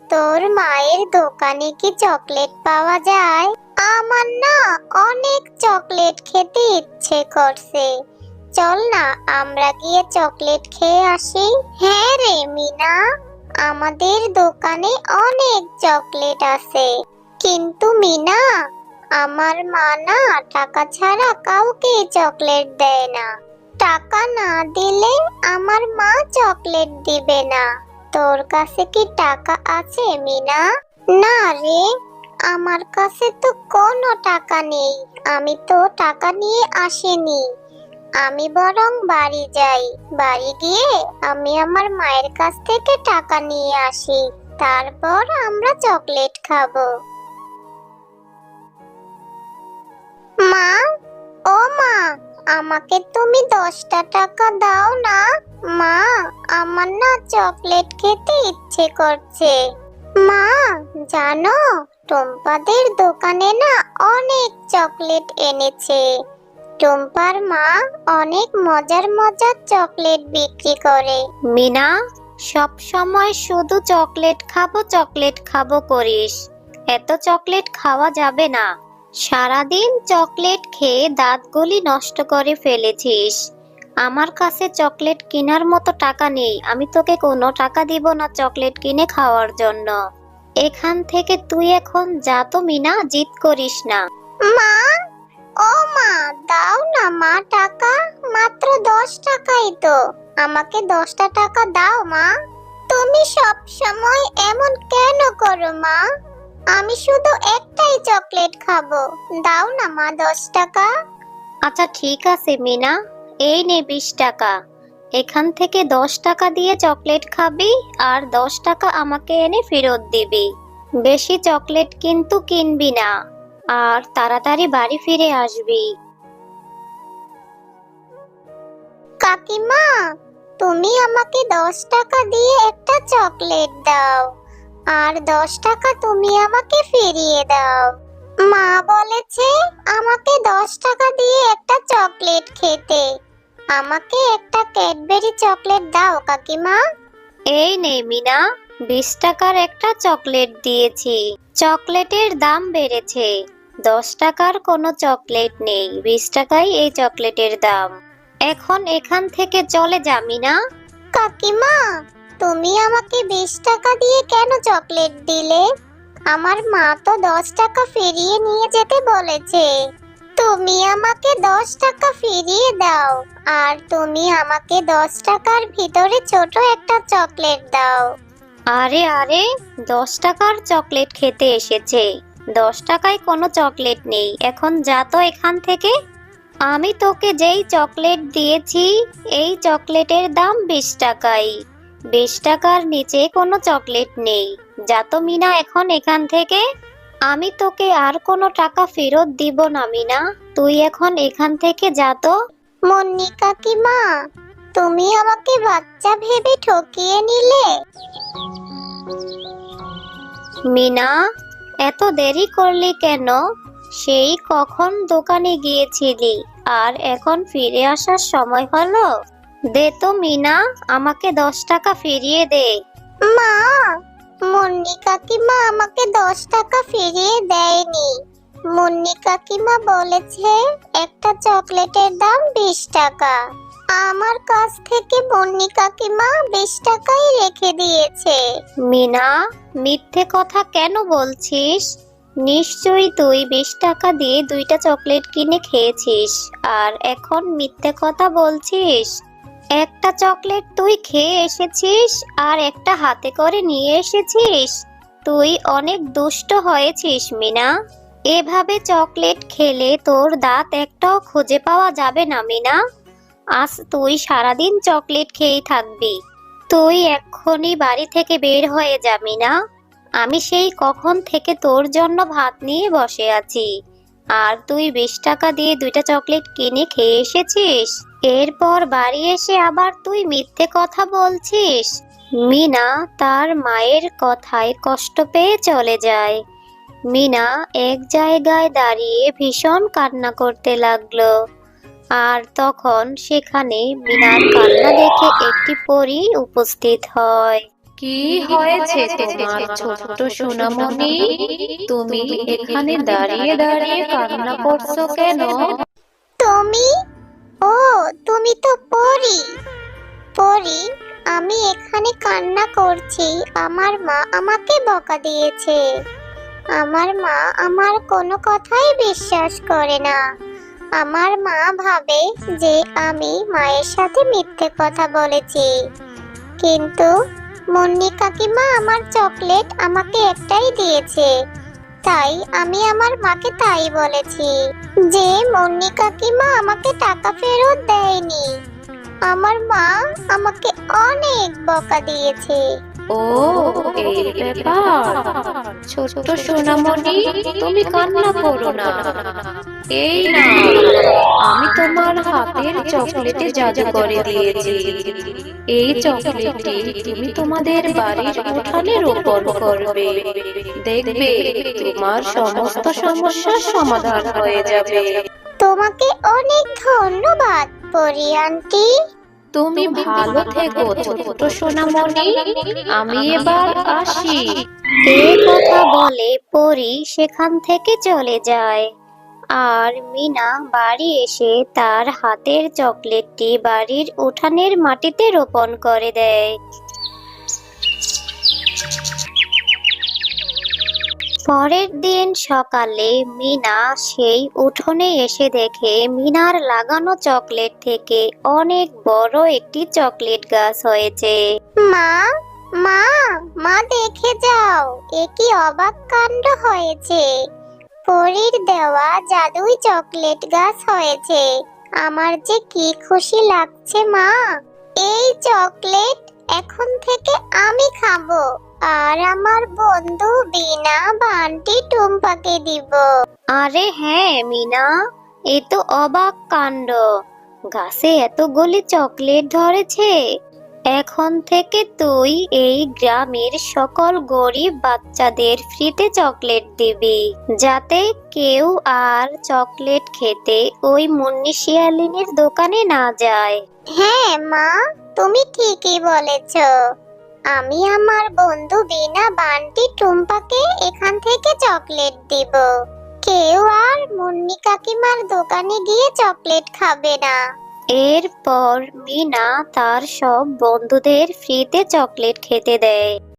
তোর মায়ের দোকানে কি চকলেট পাওয়া যায়? আমার না অনেক চকলেট খেতে ইচ্ছে করছে। চল না, আমরা গিয়ে চকলেট খেয়ে আসি। হ্যাঁ রে, মিনা। আমাদের দোকানে অনেক চকলেট আছে। কিন্তু মিনা, আমার মা না টাকা ছাড়া কাউকে চকলেট দেয় না। টাকা না দিলে আমার মা চকলেট দিবে না। তোর কাছে কি টাকা আছে, মিনা? না রে, আমার কাছে তো কোনো টাকা নেই। আমি তো টাকা নিয়ে আসিনি। আমি বরং বাড়ি যাই। বাড়ি গিয়ে আমি আমার মায়ের কাছ থেকে টাকা নিয়ে আসি। তারপর আমরা চকলেট খাব। মা, ও মা, আমাকে তুমি দশটা টাকা দাও না। মা, আমার না চকলেট খেতে ইচ্ছে করছে। মা, জানো, টুম্পাদের দোকানে না অনেক চকলেট এনেছে। টুম্পার মা অনেক মজার মজার চকলেট বিক্রি করে। মিনা, সব সময় শুধু চকলেট খাব চকলেট খাব করিস। এত চকলেট খাওয়া যাবে না। সারাদিন চকলেট খেয়ে দাঁতগুলি নষ্ট করে ফেলেছিস। আমার কাছে চকলেট কেনার মতো টাকা নেই আমি তোকে কোনো টাকা দিব না চকলেট কিনে খাওয়ার জন্য। এখান থেকে তুই এখন যা তো মিনা জিত করিস না। মা? ও মা দাও না মা টাকা মাত্র দশ টাকাই তো। আমাকে দশটা টাকা দাও মা। তুমি সব সময় এমন কেন করো মা? আমি শুধু একটাই চকলেট খাব। দাও না মা দশ টাকা। আচ্ছা ঠিক আছে মিনা। এই নে বিশ টাকা। এখান থেকে দশ টাকা দিয়ে চকলেট খাবি আর দশ টাকা আমাকে এনে ফেরত দিবি। বেশি চকলেট কিন্তু কিনবি না। আর তাড়াতাড়ি বাড়ি ফিরে আসবি। কাকিমা, তুমি আমাকে দশ টাকা দিয়ে একটা চকলেট দাও। আর দশ টাকা তুমি আমাকে ফিরিয়ে দাও। মা বলেছে, আমাকে দশ টাকা দিয়ে একটা চকলেট খেতে। আমাকে একটা ক্যাডবেরি চকলেট দাও কাকিমা। এই নে মিনা বিশ টাকার একটা চকলেট দিয়েছি। চকলেটের দাম বেড়েছে। দশ টাকার কোনো চকলেট নেই বিশ টাকাই এই চকলেটের দাম। এখন এখান থেকে চলে যা মিনা। কাকিমা তুমি আমাকে বিশ টাকা দিয়ে কেন চকলেট দিলে? আমার মা তো দশ টাকা ফিরিয়ে নিয়ে যেতে বলেছে। তুমি আমাকে দশ টাকা ফিরিয়ে দাও, আর তুমি আমাকে দশ টাকার ভিতরে ছোট একটা চকলেট দাও। আরে আরে, দশ টাকার চকলেট খেতে এসেছে। দশ টাকায় কোনো চকলেট নেই, এখন যা তো এখান থেকে। আমি তোকে যেই চকলেট দিয়েছি, এই চকলেটের দাম বিশ টাকাই। বিশ টাকার নিচে কোনো চকলেট নেই। যা তো মিনা এখন এখান থেকে। আমি তোকে আর কোনো টাকা ফেরত দিব না মিনা। তুই এখন এখান থেকে যা তো। মুন্নি কাকিমা তুমি আমাকে বাচ্চা ভেবে ঠকিয়ে নিলে? মিনা এত দেরি করলি কেন? সেই কখন দোকানে গিয়েছিলি আর এখন ফিরে আসার সময় হলো? দে তো মিনা আমাকে দশ টাকা ফিরিয়ে দে। মা মুন্নি কাকিমা আমাকে দশ টাকা ফিরিয়ে দেয়নি। মুন্নি কাকিমা বলেছে, একটা চকলেটের দাম বিশ টাকা। আমার কাছ থেকে মুন্নি কাকিমা বিশ টাকাই রেখে দিয়েছে। মিনা, মিথ্যে কথা কেন বলছিস? নিশ্চয়ই তুই বিশ টাকা দিয়ে দুইটা চকলেট কিনে খেয়েছিস। আর এখন মিথ্যে কথা বলছিস? একটা চকলেট তুই খেয়ে এসেছিস আর একটা হাতে করে নিয়ে এসেছিস। তুই অনেক দুষ্ট হয়েছিস, মিনা। এভাবে চকলেট খেলে তোর দাঁত একটাও খুঁজে পাওয়া যাবে না, মিনা। আজ তুই সারাদিন চকলেট খেয়েই থাকবি। তুই এক্ষুনি বাড়ি থেকে বের হয়ে যাবি না আমি সেই কখন থেকে তোর জন্য ভাত নিয়ে বসে আছি। আর তুই বিশ টাকা দিয়ে দুইটা চকলেট কিনে খেয়ে এসেছিস? এরপর বাড়ি এসে আবার তুই মিথ্যে কথা বলছিস। মিনা তার মায়ের কথায় কষ্ট পেয়ে চলে যায়। মিনা এক জায়গায় দাঁড়িয়ে ভীষণ কান্না করতে লাগল। আর তখন সেখানে মিনার কান্না দেখে একটি পরী উপস্থিত হয়। কি হয়েছে তোমার ছোট্ট সোনামণি? তুমি এখানে দাঁড়িয়ে দাঁড়িয়ে কান্না করছ কেন? তুমি ও, তুমি তো পরি। পরি, আমি এখানে কান্না করছি। আমার মা আমাকে বকা দিয়েছে। আমার মা আমার কোনো কথাই বিশ্বাস করে না। আমার মা ভাবে যে আমি মায়ের সাথে মিথ্যে কথা বলেছি। কিন্তু মুন্নি কাকিমা আমার চকলেট আমাকে একটাই দিয়েছে। তাই আমি আমার মাকে তাই বলেছি যে, মুন্নি কাকিমা আমাকে টাকা ফেরত দেয়নি। আমার মা আমাকে অনেক বকা দিয়েছে। ও এই ব্যাপার। সোনামণি, তুমি কান্না করো না। এই না আমি তোমার হাতের চকলেটে জাদু করে দিয়েছি। এই চকলেটটি তুমি তোমাদের বাড়ির উঠানে রোপণ করবে। দেখবে, তোমার সমস্ত সমস্যার সমাধান হয়ে যাবে। তোমাকে অনেক ধন্যবাদ পরি আন্টি তুমি ভালো থেকো ছোট্ট সোনামণি। আমি এবার আসি। এই কথা বলে পরি সেখান থেকে চলে যায়। আর মিনা বাড়ি এসে তার হাতের চকলেটটি বাড়ির উঠানের মাটিতে রোপণ করে দেয়। পরের দিন সকালে মিনা সেই উঠোনে এসে দেখে মিনার লাগানো চকলেট থেকে অনেক বড় একটি চকলেট গাছ হয়েছে। মা মা মা দেখে যাও, এ অবাক কাণ্ড হয়েছে। পরীর দেওয়া জাদুই চকলেট গাছ হয়েছে। আমার যে কি খুশি লাগছে, মা। এই চকলেট এখন থেকে আমি খাব। আর আমার বন্ধু বিনা বান্টি টুম্পাকে দিব। আরে হ্যাঁ মিনা এ তো অবাক কাণ্ড। গাছে এতগুলি চকলেট ধরেছে। এখন থেকে তুই এই গ্রামের সকল গরিব বাচ্চাদের ফ্রিতে চকলেট দিবি যাতে কেউ আর চকলেট খেতে ওই মুন্নি শিয়ালিনীর দোকানে না যায়। হ্যাঁ মা তুমি ঠিকই বলেছ। আমি আমার বন্ধু বিনা বান্টি টুম্পাকে এখান থেকে চকলেট দিব। কেউ আর মুন্নি কাকিমার দোকানে গিয়ে চকলেট খাবে না। এরপর বিনা তার সব বন্ধুদের ফ্রিতে চকলেট খেতে দেয়।